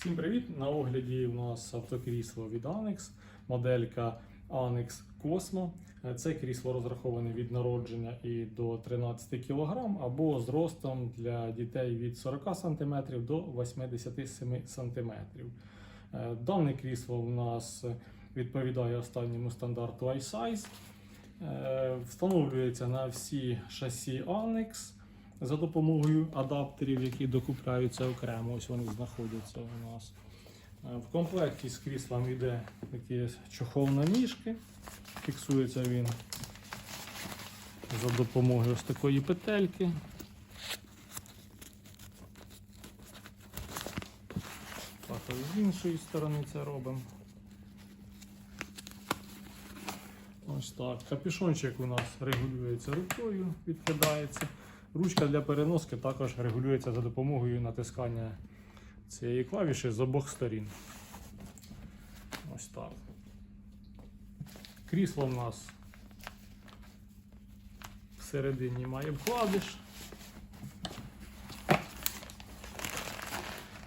Всім привіт! На огляді у нас автокрісло від Annex, моделька Annex Cosmo. Це крісло розраховане від народження і до 13 кг або з ростом для дітей від 40 см до 87 см. Е, Дане крісло у нас відповідає останньому стандарту iSize. Е, Встановлюється на всі шасі Annex за допомогою адаптерів, які докупляються окремо. Ось вони знаходяться у нас. Е, В комплекті з кріслом йде такий чохол на ніжки. Фіксується він за допомогою ось такої петельки. Так, з іншої сторони це робимо. Ось так. Капюшончик у нас регулюється рукою, відкидається. Ручка для переноски також регулюється за допомогою натискання цієї клавіші з обох сторін. Ось так. Крісло в нас всередині має вкладиш.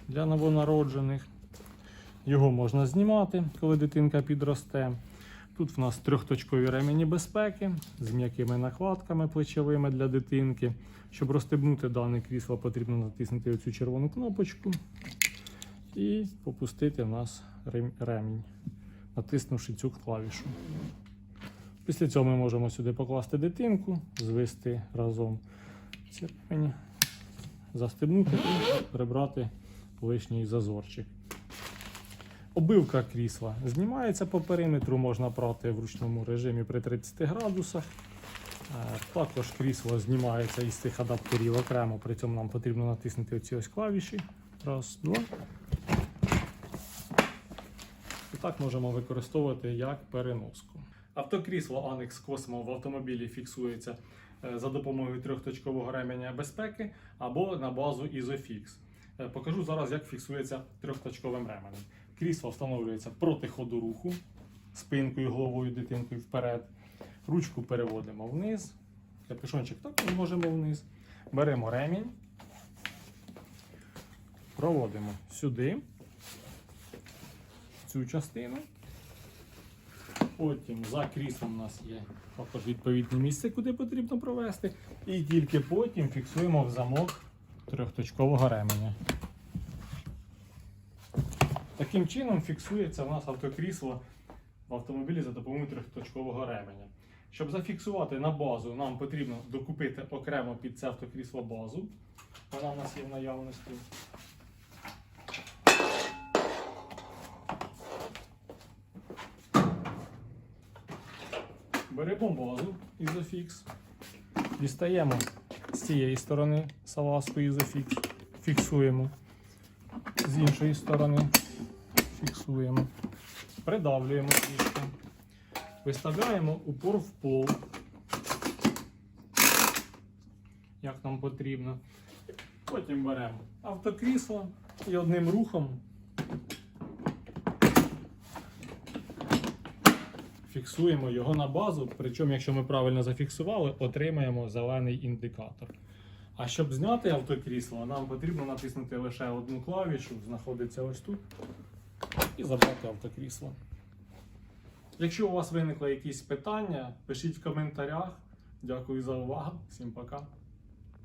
Для новонароджених. Його можна знімати, коли дитинка підросте. Тут в нас трьохточкові ремені безпеки з м'якими накладками плечовими для дитинки. Щоб розстебнути дане крісло, потрібно натиснути оцю червону кнопочку і попустити в нас ремінь, натиснувши цю клавішу. Після цього ми можемо сюди покласти дитинку, звести разом ці ремені, застебнути і прибрати лишній зазорчик. Обивка крісла знімається по периметру, можна прати в ручному режимі при 30 градусах. Е, Також крісло знімається із цих адаптерів окремо, при цьому нам потрібно натиснути оці ось клавіші. Раз, два. І так можемо використовувати як переноску. Автокрісло Annex Cosmo в автомобілі фіксується е, за допомогою трьохточкового ременя безпеки або на базу Isofix. Е, Покажу зараз, як фіксується трьохточковим ременем. Крісло встановлюється проти ходу руху, спинкою, головою, дитинкою вперед. Ручку переводимо вниз. Капюшончик також можемо вниз. Беремо ремінь, проводимо сюди цю частину. Потім за кріслом у нас є також відповідне місце, куди потрібно провести. І тільки потім фіксуємо в замок трьохточкового ременя. Таким чином фіксується у нас автокрісло в автомобілі за допомогою трьохточкового ременя. Щоб зафіксувати на базу, нам потрібно докупити окремо під це автокрісло базу. Вона у нас є в наявності. Беремо базу Isofix, дістаємо цієї сторони салазку Isofix, фіксуємо, з іншої сторони фіксуємо, придавлюємо трішки, виставляємо упор в пол, як нам потрібно. Потім беремо автокрісло і одним рухом фіксуємо його на базу. Причому, якщо ми правильно зафіксували, отримаємо зелений індикатор. А щоб зняти автокрісло, нам потрібно натиснути лише одну клавішу, знаходиться ось тут, і забрати автокрісло. Якщо у вас виникли якісь питання, пишіть в коментарях. Дякую за увагу. Всім пока.